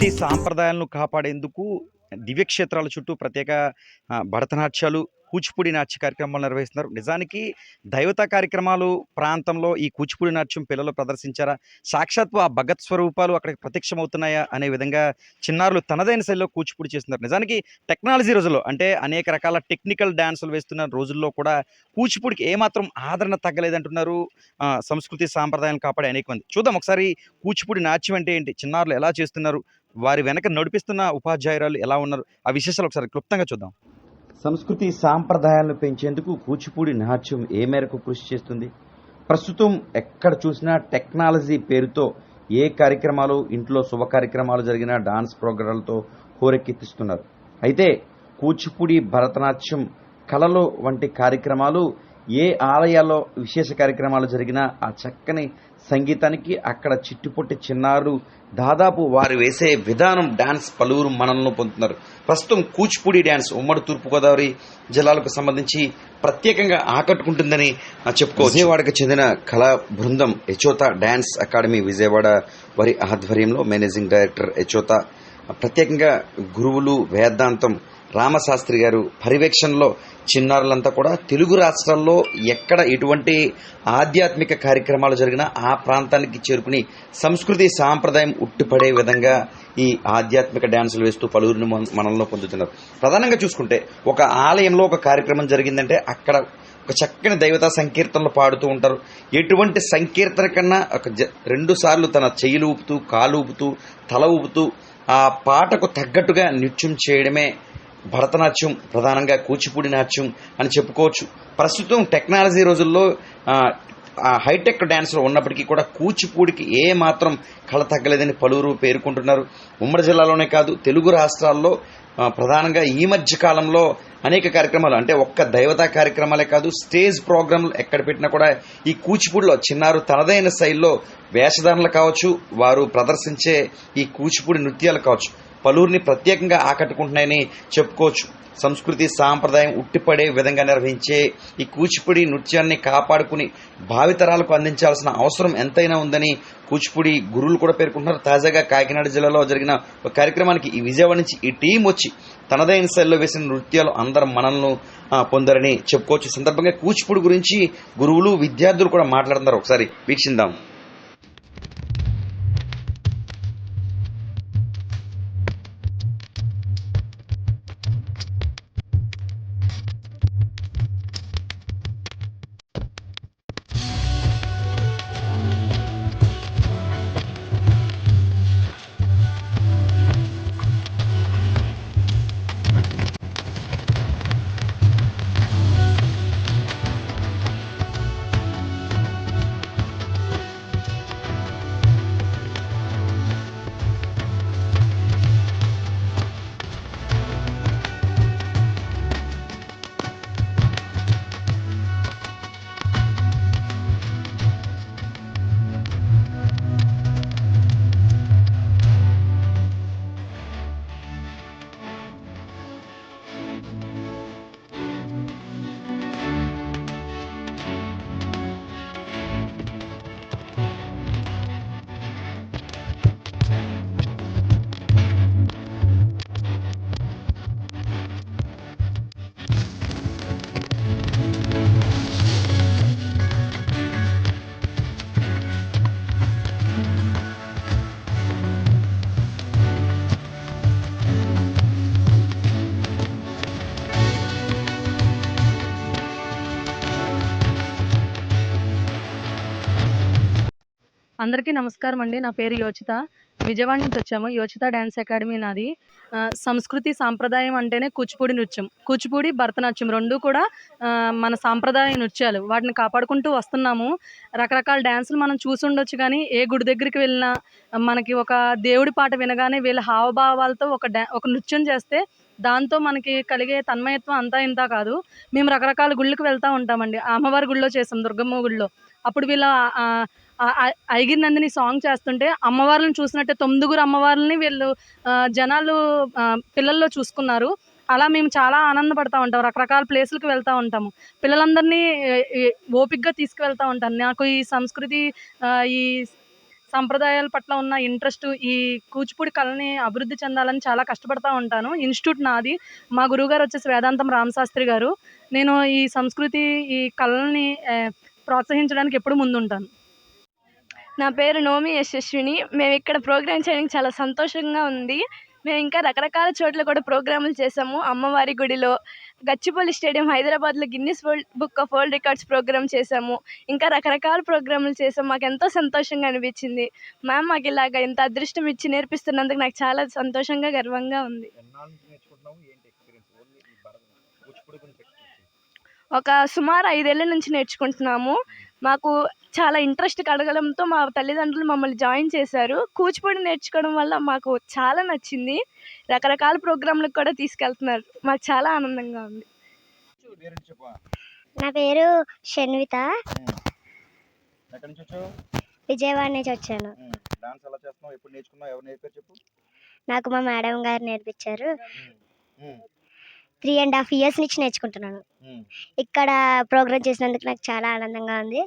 సంస్కృతి సాంప్రదాయాలను కాపాడేందుకు దివ్యక్షేత్రాల చుట్టూ ప్రత్యేక భరతనాట్యాలు కూచిపూడి నాట్య కార్యక్రమాలు నిర్వహిస్తున్నారు. నిజానికి దైవత కార్యక్రమాలు ప్రాంతంలో ఈ కూచిపూడి నాట్యం పిల్లలు ప్రదర్శించారా? సాక్షాత్తు ఆ భగత్ స్వరూపాలు అక్కడ ప్రత్యక్షమవుతున్నాయా అనే విధంగా చిన్నారులు తనదైన శైలిలో కూచిపూడి చేస్తున్నారు. నిజానికి టెక్నాలజీ రోజుల్లో అంటే అనేక రకాల టెక్నికల్ డ్యాన్సులు వేస్తున్న రోజుల్లో కూడా కూచిపూడికి ఏమాత్రం ఆదరణ తగ్గలేదంటున్నారు. సంస్కృతి సాంప్రదాయాలను కాపాడే అనేక మంది చూద్దాం ఒకసారి కూచిపూడి నాట్యం అంటే ఏంటి? చిన్నారులు ఎలా చేస్తున్నారు? వారి వెనక నడిపిస్తున్న ఉపాధ్యాయురాలు ఎలా ఉన్నారు? ఆ విశేషాలు ఒకసారి క్లుప్తంగా చూద్దాం. సంస్కృతి సాంప్రదాయాలను పెంచేందుకు కూచిపూడి నాట్యం ఏ మేరకు కృషి చేస్తుంది? ప్రస్తుతం ఎక్కడ చూసినా టెక్నాలజీ పేరుతో ఏ కార్యక్రమాలు ఇంట్లో శుభ కార్యక్రమాలు జరిగినా డాన్స్ ప్రోగ్రాంలతో హోరెక్కెత్తిస్తున్నారు అయితే కూచిపూడి భరతనాట్యం కళలు వంటి కార్యక్రమాలు ఏ ఆలయాల్లో విశేష కార్యక్రమాలు జరిగినా ఆ చక్కని సంగీతానికి అక్కడ చిట్టుపొట్టి చిన్నారు దాదాపు వారు వేసే విధానం డాన్స్ పలువురు మనల్ని పొందుతున్నారు. ప్రస్తుతం కూచిపూడి డాన్స్ ఉమ్మడి తూర్పుగోదావరి జిల్లాలకు సంబంధించి ప్రత్యేకంగా ఆకట్టుకుంటుందని చెప్పుకో విజయవాడకు చెందిన కళా బృందం యచోత డాన్స్ అకాడమీ విజయవాడ వారి ఆధ్వర్యంలో మేనేజింగ్ డైరెక్టర్ యచోత ప్రత్యేకంగా గురువులు వేదాంతం రామశాస్త్రి గారు పర్యవేక్షణలో చిన్నారులంతా కూడా తెలుగు రాష్ట్రాల్లో ఎక్కడ ఎటువంటి ఆధ్యాత్మిక కార్యక్రమాలు జరిగినా ఆ ప్రాంతానికి చేరుకుని సంస్కృతి సాంప్రదాయం ఉట్టిపడే విధంగా ఈ ఆధ్యాత్మిక డ్యాన్సులు వేస్తూ పలువురిని మన- మనల్లో పొందుతున్నారు. ప్రధానంగా చూసుకుంటే ఒక ఆలయంలో ఒక కార్యక్రమం జరిగిందంటే అక్కడ ఒక చక్కని దైవతా సంకీర్తనలు పాడుతూ ఉంటారు. ఎటువంటి సంకీర్తన కన్నా ఒక జ- రెండు సార్లు తన చెయ్యిలు ఊపుతూ కాలు ఊపుతూ తల ఊపుతూ ఆ పాటకు తగ్గట్టుగా నృత్యం చేయడమే భరతనాట్యం ప్రధానంగా కూచిపూడి నాట్యం అని చెప్పుకోవచ్చు. ప్రస్తుతం టెక్నాలజీ రోజుల్లో హైటెక్ డ్యాన్స్లో ఉన్నప్పటికీ కూడా కూచిపూడికి ఏ మాత్రం కళ తగ్గలేదని పలువురు పేర్కొంటున్నారు. ఉమ్మడి జిల్లాలోనే కాదు తెలుగు రాష్ట్రాల్లో ప్రధానంగా ఈ మధ్య కాలంలో అనేక కార్యక్రమాలు అంటే ఒక్క దైవతా కార్యక్రమాలే కాదు స్టేజ్ ప్రోగ్రాంలు ఎక్కడ పెట్టినా కూడా ఈ కూచిపూడిలో చిన్నారు తనదైన శైలిలో వేషధారణలు కావచ్చు వారు ప్రదర్శించే ఈ కూచిపూడి నృత్యాలు కావచ్చు పలువురిని ప్రత్యేకంగా ఆకట్టుకుంటున్నాయని చెప్పుకోవచ్చు. సంస్కృతి సాంప్రదాయం ఉట్టిపడే విధంగా నిర్వహించే ఈ కూచిపూడి నృత్యాన్ని కాపాడుకుని భావితరాలకు అందించాల్సిన అవసరం ఎంతైనా ఉందని కూచిపూడి గురువులు కూడా పేర్కొంటున్నారు. తాజాగా కాకినాడ జిల్లాలో జరిగిన ఒక కార్యక్రమానికి ఈ విజయవాడ నుంచి ఈ టీం వచ్చి తనదైన శైలిలో వేసిన నృత్యాలు అందరు మనల్ని పొందారని చెప్పుకోవచ్చు. సందర్భంగా కూచిపూడి గురించి గురువులు విద్యార్థులు కూడా మాట్లాడుతున్నారు. ఒకసారి వీక్షిందాం. అందరికీ నమస్కారం అండి. నా పేరు యోచిత. విజయవాడ నుంచి వచ్చాము. యోచిత డ్యాన్స్ అకాడమీ నాది. సంస్కృతి సాంప్రదాయం అంటేనే కూచిపూడి నృత్యం. కూచిపూడి భరతనాట్యం రెండు కూడా మన సాంప్రదాయ నృత్యాలు. వాటిని కాపాడుకుంటూ వస్తున్నాము. రకరకాల డ్యాన్సులు మనం చూసి ఉండొచ్చు కానీ ఏ గుడి దగ్గరికి వెళ్ళినా మనకి ఒక దేవుడి పాట వినగానే వీళ్ళ హావభావాలతో ఒక డ్యా ఒక నృత్యం చేస్తే దాంతో మనకి కలిగే తన్మయత్వం అంతా ఇంత కాదు. మేము రకరకాల గుళ్ళకి వెళ్తూ ఉంటామండి. అమ్మవారి గుళ్ళో చేసాం దుర్గమ్మ గుళ్ళో. అప్పుడు వీళ్ళ ఐగిరి నందిని సాంగ్ చేస్తుంటే అమ్మవార్లను చూసినట్టే తొమ్మిదిగురు అమ్మవార్లని వీళ్ళు జనాలు పిల్లల్లో చూసుకున్నారు. అలా మేము చాలా ఆనందపడతా ఉంటాం. రకరకాల ప్లేసులకు వెళ్తూ ఉంటాము. పిల్లలందరినీ ఓపిక్గా తీసుకువెళ్తూ ఉంటాను. నాకు ఈ సంస్కృతి ఈ సంప్రదాయాల పట్ల ఉన్న ఇంట్రెస్ట్ ఈ కూచిపూడి కళని అభివృద్ధి చెందాలని చాలా కష్టపడతా ఉంటాను. ఇన్స్టిట్యూట్ నాది. మా గురువుగారు వచ్చేసి వేదాంతం రామశాస్త్రి గారు. నేను ఈ సంస్కృతి ఈ కళని ప్రోత్సహించడానికి ఎప్పుడు ముందుంటాను. నా పేరు నోమి యశస్విని. మేము ఇక్కడ ప్రోగ్రామ్ చేయడానికి చాలా సంతోషంగా ఉంది. మేము ఇంకా రకరకాల చోట్ల కూడా ప్రోగ్రాములు చేసాము అమ్మవారి గుడిలో గచ్చిపల్లి స్టేడియం హైదరాబాద్లో Guinness World Book of World Records programme చేసాము ఇంకా రకరకాల ప్రోగ్రాములు చేసాం మాకు ఎంతో సంతోషంగా అనిపించింది. మ్యామ్ మాకు ఇలాగ ఇంత అదృష్టం ఇచ్చి నేర్పిస్తున్నందుకు నాకు చాలా సంతోషంగా గర్వంగా ఉంది. ఒక సుమారు ఐదేళ్ళ నుంచి నేర్చుకుంటున్నాము. మాకు చాలా ఇంట్రెస్ట్ కలగడంతో మా తల్లిదండ్రులు మమ్మల్ని జాయిన్ చేశారు. కూచిపూడి నేర్చుకోవడం వల్ల మాకు చాలా నచ్చింది. రకరకాల ప్రోగ్రాంలకు కూడా తీసుకెళ్తున్నారు. మాకు చాలా ఆనందంగా ఉంది. నా పేరు షణ్విత విజయవాడ నుంచి వచ్చాను. డాన్స్ ఎలా చేస్తున్నావు? ఎప్పుడు నేర్చుకున్నావు? ఎవరు నేర్పారు చెప్పు. నాకు మా మేడం గారు నేర్పించారు. త్రీ అండ్ హాఫ్ ఇయర్స్ నుంచి నేర్చుకుంటున్నాను. ఇక్కడ ప్రోగ్రామ్ చేసినందుకు నాకు చాలా ఆనందంగా ఉంది.